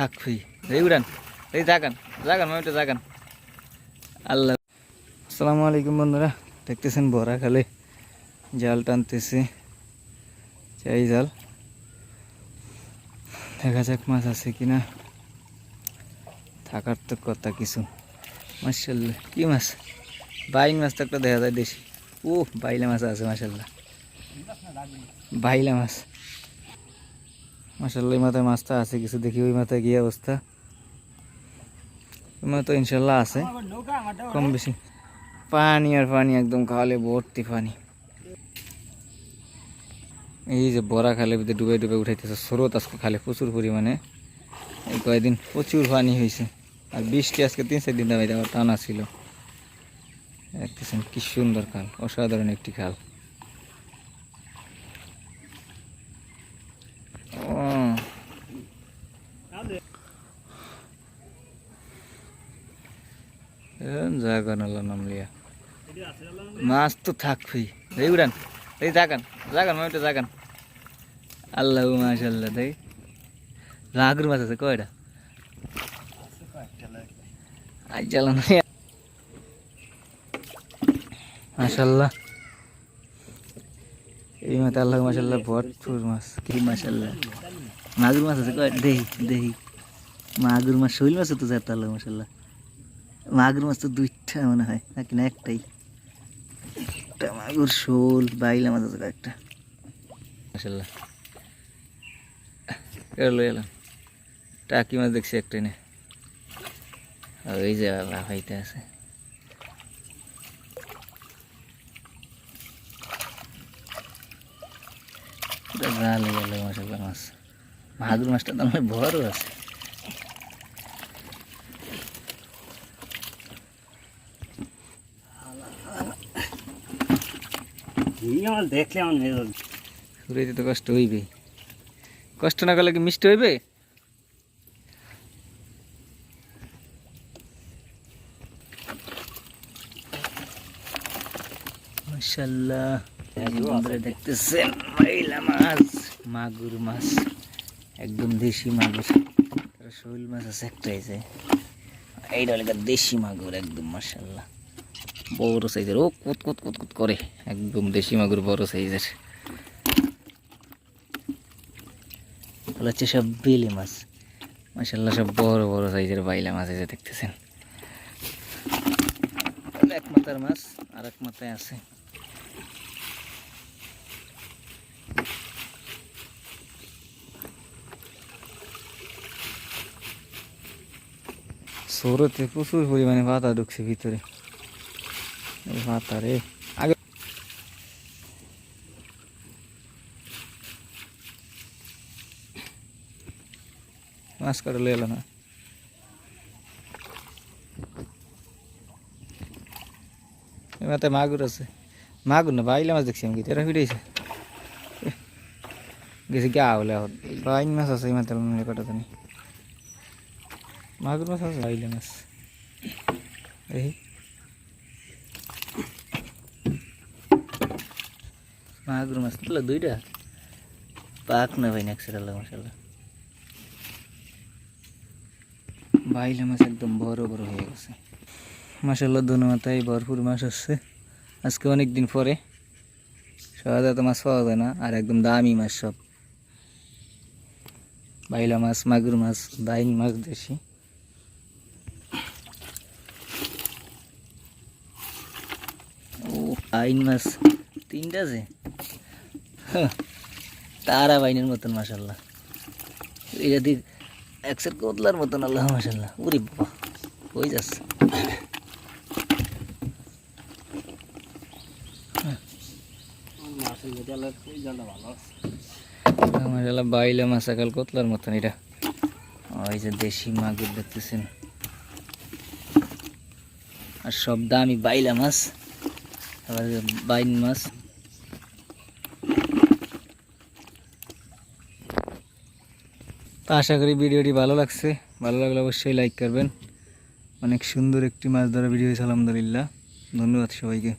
থাকবি আলাইকুম বন্ধুরা, দেখতেছেন বড়া খালে। জাল টানতেছে, চাই জাল। দেখা যাক মাছ আছে কিনা। থাকার তো কথা কিছু। মার্শাল্লাহ কি মাছ? বাইন মাছ তো একটা দেখা যায় দেশি। ও বাইলা মাছ আছে মার্শাল্লাহ বাইলা মাছ। মাসাল্লাহ এই মাথায় মাছটা আছে, কিছু দেখি ওই মাথায় কি অবস্থা। ওই ইনশাল্লাহ আছে, কম বেশি। পানি আর পানি, একদম খালে ভর্তি পানি। এই যে বড়া খালে ভিতরে ডুবে ডুবে উঠাইতেছে, স্রোত আজকে খালে প্রচুর পরিমাণে। এই কয়েকদিন প্রচুর পানি হয়েছে আর বৃষ্টি আজকে তিন চার দিন দামে টানা ছিল। দেখতেছেন কি সুন্দর খাল, অসাধারণ একটি খাল ও জায়গা নালা নামলিয়া মাছ তো থাকবেই। এই উড়ান, এই জাগান জাগান মামিটা জাগান। আল্লাহ মাশাল্লাহ তাই রাগুর মাছ আছে কয়টা আজ চালান মাশাল্লাহ এই মাছ আল্লাহ মাশাল্লাহ ভরপুর মাছ। কি মাশাল্লাহ মাগুর মাছ আছে, কয়? দেহি দেহি। মাগুর মাছ, শৈল মাছ তো যাতে আল্লাহ মাশাল্লাহ মাগুর মাছ তো দুইটা মনে হয়, নাকি না একটাই? একটা মাগুর শোল, বাইলা মাছ আছে এলো এলাম। টাকি মাছ দেখছি একটাই না। এই যে লাফাইতে আছে। জাল মাছ। মাগুর মাছটা তো আমার বড় আছে। আমার দেখলে আমার মেজাজ ঘুরাইতে তো কষ্ট হইবে কষ্ট না করলে কি মিষ্টি হইবে? মাশাল্লাহ বন্ধুরা দেখতেছেন মাইলা মাছ মাগুর মাছ একদম দেশি মাগুর। শৈল মাছ আছে একটা আছে এইটা দেশি মাগুর একদম মাশাল্লাহ বড় সাইজের। ও, কুত কুত কুত কুত করে। একদম দেশি মাগুর বড় সাইজের। এগুলো হচ্ছে সব বেলে মাছ। মাসাল্লাহ সব বড় বড় সাইজের বাইলা মাছ যে দেখতেছেন। এক মাথার মাছ আর এক মাথায় আছে। সৌরতে প্রচুর পরিমাণে পাতা ঢুকছে ভিতরে। এই পাতা রে আগে মাছ কাটা লয়ে এলো না এই মাথায় মাগুর আছে মাগুর না বাইলা মাছ দেখছি আমি তেরা ফিরেছে গেছি গা হলে এখন বাইন মাছ আছে এই মাথায় মনে কটা জানি মাগুর মাছ আছে বাইলা মাছ এই মাগুর মাছ তুলা দুইটা? পাক না ভাই নেক্সট আল্লাহ মাসাল্লাহ বাইলা মাছ একদম বড় বড় হয়ে গেছে। মাসাল্লাহ মাথায় ভরপুর মাছ আসছে। আজকে অনেক দিন পরে। সহজে মাছ পাওয়া যায় না আর একদম দামি মাছ সব। বাইলা মাছ মাগুর মাছ বাইন মাছ দেশি। ও আইন মাছ তিনটা হ্যাঁ, তারা বাইনের মতন মাসাল্লাহ এটা দিক একশের কোতলার মতন, আল্লাহ মাসাল্লাহ উরি বাবা, হয়ে যাচ্ছে। মতন এটা? ওই যে দেশি মাগুর আর সব দামি বাইলা মাছ বাইন মাছ। তো আশা করি ভিডিওটি ভালো লাগছে। ভালো লাগলে অবশ্যই লাইক করবেন। অনেক সুন্দর একটি মাছ ধরা ভিডিও হয়েছে, আলহামদুলিল্লাহ। ধন্যবাদ সবাইকে।